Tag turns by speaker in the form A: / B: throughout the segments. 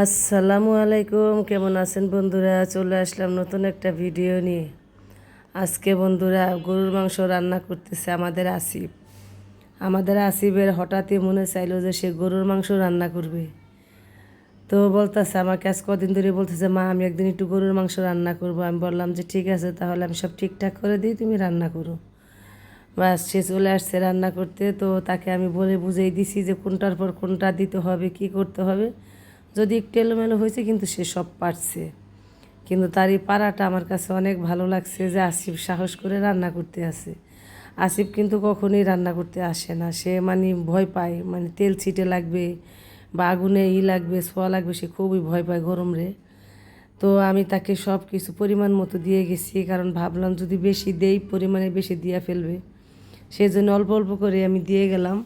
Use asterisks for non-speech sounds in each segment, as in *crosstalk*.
A: আসসালামু আলাইকুম। কেমন আছেন বন্ধুরা? চলে আসলাম নতুন একটা ভিডিও নিয়ে। আজকে বন্ধুরা গরুর মাংস রান্না করতেছে আমাদের আসিফ। আমাদের আসিফের হঠাৎই মনে চাইলো যে সে গরুর মাংস রান্না করবে। তো বলতেছে, আমাকে আজ কদিন ধরে বলতেছে, মা, আমি একদিন একটু গরুর মাংস রান্না করব। আমি বললাম যে, ঠিক আছে, তাহলে আমি সব ঠিকঠাক করে দিই, তুমি রান্না করো। বাস, সে চলে আসছে রান্না করতে। তো তাকে আমি বলে বুঝিয়ে দিছি যে, কোনটার পর কোনটা দিতে হবে, কি করতে হবে? যদি একটু এলোমেলো হয়েছে কিন্তু সে সব পারছে। কিন্তু তার এই পাড়াটা আমার কাছে অনেক ভালো লাগছে যে আসিফ সাহস করে রান্না করতে আসে। আসিফ কিন্তু কখনোই রান্না করতে আসে না। সে মানে ভয় পায় মানে তেল ছিটে লাগবে বা আগুনে ই লাগবে, ছোঁয়া লাগবে, সে খুবই ভয় পায় গরম রে। তো আমি তাকে সব কিছু পরিমাণ মতো দিয়ে গেছি, কারণ ভাবলাম যদি বেশি দেই, পরিমাণে বেশি দিয়ে ফেলবে। সেই জন্য অল্প অল্প করে আমি দিয়ে গেলাম।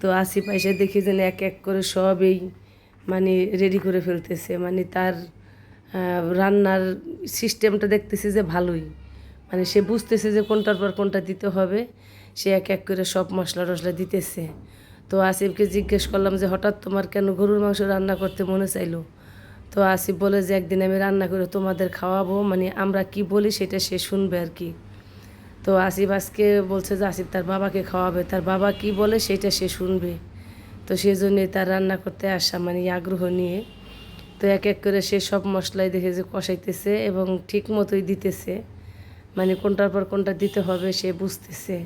A: তো আসিফ পাইসে দেখি যেন এক এক করে সব এই মানে রেডি করে ফেলতেছে। মানে তার রান্নার সিস্টেমটা দেখতেছি যে ভালোই। মানে সে বুঝতেছে যে কোনটার পর কোনটা দিতে হবে। সে এক এক করে সব মশলা টশলা দিতেছে। তো আসিফকে জিজ্ঞেস করলাম যে, হঠাৎ তোমার কেন গরুর মাংস রান্না করতে মনে চাইলো? তো আসিফ বলে যে, একদিন আমি রান্না করে তোমাদের খাওয়াবো। মানে আমরা কি বলি সেটা সে শুনবে আর কি। তো আসিফ আজকে বলছে যে, আসিফ তার বাবাকে খাওয়াবে। তার বাবা কি বলে সেটা সে শুনবে। তো সেই জন্যই তার রান্না করতে আসা মানে আগ্রহ নিয়ে। তো এক এক করে সে সব মশলাই দেখে যে কষাইতেছে এবং ঠিক মতোই দিতেছে। মানে কোনটার পর কোনটা দিতে হবে সে বুঝতেছে।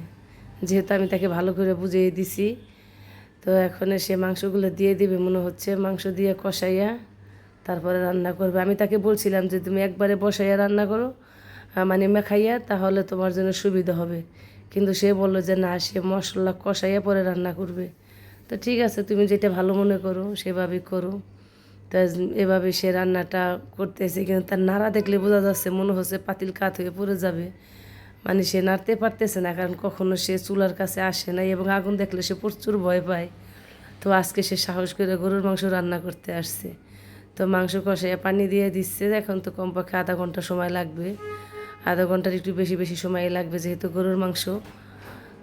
A: যেহেতু আমি তাকে ভালো করে বুঝিয়ে দিছি। তো এখন সে মাংসগুলো দিয়ে দিবে মনে হচ্ছে। মাংস দিয়ে কষাইয়া তারপরে রান্না করবে। আমি তাকে বলছিলাম যে, তুমি একবারে বসাইয়া রান্না করো মানে মেখাইয়া, তাহলে তোমার জন্য সুবিধা হবে। কিন্তু সে বলল যে, না, সে মশলা কষাইয়া পরে রান্না করবে। তো ঠিক আছে, তুমি যেটা ভালো মনে করো সেভাবেই করো। তা এভাবে সে রান্নাটা করতেছে, কিন্তু তার নাড়া দেখলে বোঝা যাচ্ছে মনে হচ্ছে পাতিল কাত হয়ে পড়ে যাবে। মানে সে নাড়তে পারতেছে না, কারণ কখনো সে চুলার কাছে আসে না এবং আগুন দেখলে সে প্রচুর ভয় পায়। তো আজকে সে সাহস করে গরুর মাংস রান্না করতে আসছে। তো মাংস কষাইয়া পানি দিয়ে দিচ্ছে, এখন তো কমপক্ষে আধা ঘণ্টা সময় লাগবে। আধা ঘণ্টার একটু বেশি বেশি সময় লাগবে যেহেতু গরুর মাংস।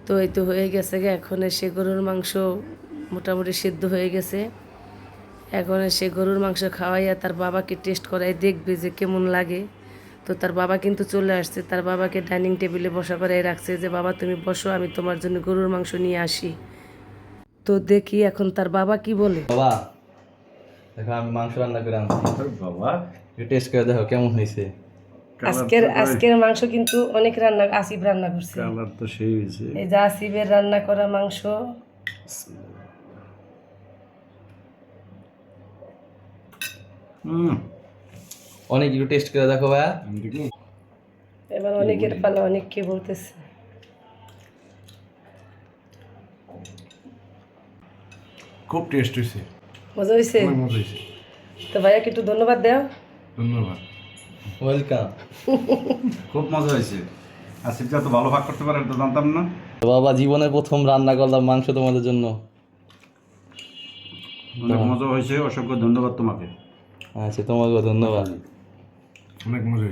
A: তো এই তো হয়ে গেছে এখন সে গরুর মাংস মোটামুটি সিদ্ধ হয়ে গেছে। এখন সে গরুর মাংস খাওয়াইয়া তার বাবাকে টেস্ট করাই দেখবে যে কেমন লাগে। তো তার বাবা কিন্তু চলে আসছে তার বাবাকে ডাইনিং টেবিলে বসা করাই রাখছে যে বাবা তুমি বসো আমি তোমার জন্য গরুর মাংস নিয়ে আসি। তো দেখি এখন তার বাবা কি বলে।
B: বাবা দেখো আমি মাংস রান্না করে আনছি।
C: বাবা।
B: টেস্ট করে দেখো কেমন হয়েছে।
A: আজকের আজকের মাংস কিন্তু অনেক রান্না আসিফ রান্না করছে।
C: কালার তো সেই হয়েছে।
A: এই যে আসিফের রান্না করা মাংস।
B: অনেক একটু টেস্ট করে দেখো ভাইয়া।
A: এবার অনেকের পালা অনেক কে বলতেছে।
C: খুব টেস্ট হয়েছে
A: মজা হয়েছে
C: মজা হয়েছে
A: তো ভাইয়াকে একটু ধন্যবাদ দাও।
C: ধন্যবাদ।
B: ওয়েলকাম *laughs*
C: খুব মজা হয়েছে আসিফ যা তো ভালো ভাগ করতে পারে তো জানতাম না।
B: বাবা জীবনে প্রথম রান্না করলাম মাংস তোমাদের জন্য।
C: অনেক মজা হয়েছে অসংখ্য ধন্যবাদ তোমাকে।
B: আচ্ছা তোমাকেও ধন্যবাদ।
C: অনেক মজা